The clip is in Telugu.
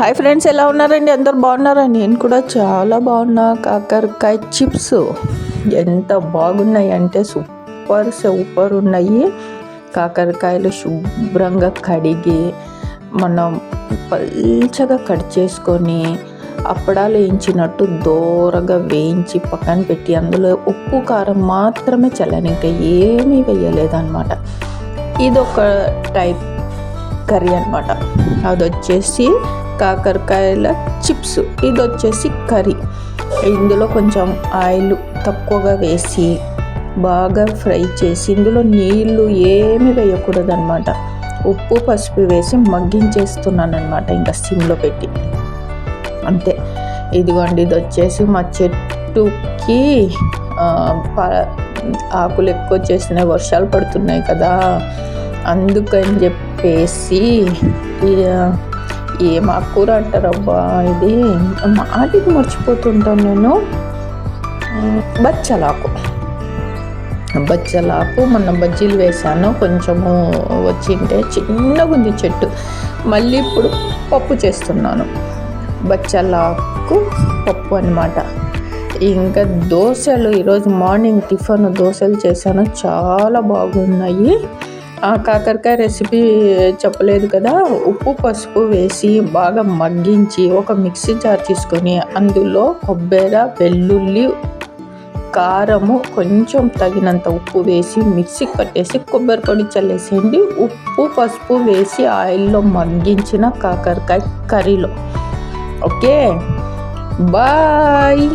హాయ్ ఫ్రెండ్స్ ఎలా ఉన్నారండి? అందరు బాగున్నారా? నేను కూడా చాలా బాగున్నా. కాకరకాయ చిప్స్ ఎంత బాగున్నాయి అంటే సూపర్ సూపర్ ఉన్నాయి. కాకరకాయలు శుభ్రంగా కడిగి మనం పల్చగా కట్ చేసుకొని అప్పడాలు వేయించినట్టు దోరగా వేయించి పక్కన పెట్టి అందులో ఉప్పు కారం మాత్రమే చల్లని ఇంకా ఏమీ వేయలేదన్నమాట. ఇది ఒక టైప్ కర్రీ అనమాట అది వచ్చేసి కాకరకాయల చిప్స్. ఇది వచ్చేసి కర్రీ. ఇందులో కొంచెం ఆయిల్ తక్కువగా వేసి బాగా ఫ్రై చేసి ఇందులో నీళ్ళు ఏమి వేయకూడదు అనమాట ఉప్పు పసుపు వేసి మగ్గించేస్తున్నాను అనమాట ఇంకా సిమ్లో పెట్టి. అంతే. ఇదిగోండి ఇది వచ్చేసి మా చెట్టుకి ఆకులు ఎక్కువ వచ్చేసినాయి వర్షాలు పడుతున్నాయి కదా. అందుకని చెప్పేసి ఏం ఆకుకూర అంటారబ్బా ఇది? మాటికి మర్చిపోతుంటాను నేను. బచ్చలాకు. బచ్చలాకు మొన్న బజ్జీలు వేసాను. కొంచెము వచ్చింటే చిన్నగా ఉంది చెట్టు. మళ్ళీ ఇప్పుడు పప్పు చేస్తున్నాను. బచ్చలాకు పప్పు అన్నమాట. ఇంకా దోశలు ఈరోజు మార్నింగ్ టిఫిన్ దోశలు చేశాను. చాలా బాగున్నాయి. ఆ కాకరకాయ రెసిపీ చెప్పలేదు కదా. ఉప్పు పసుపు వేసి బాగా మగ్గించి ఒక మిక్సీ జార్ తీసుకొని అందులో కొబ్బరి వెల్లుల్లి కారము కొంచెం తగినంత ఉప్పు వేసి మిక్సీ పట్టేసి కొబ్బరి పొడి చల్లేసేయండి. ఉప్పు పసుపు వేసి ఆయిల్లో మగ్గించిన కాకరకాయ కర్రీలో. ఓకే? బాయ్!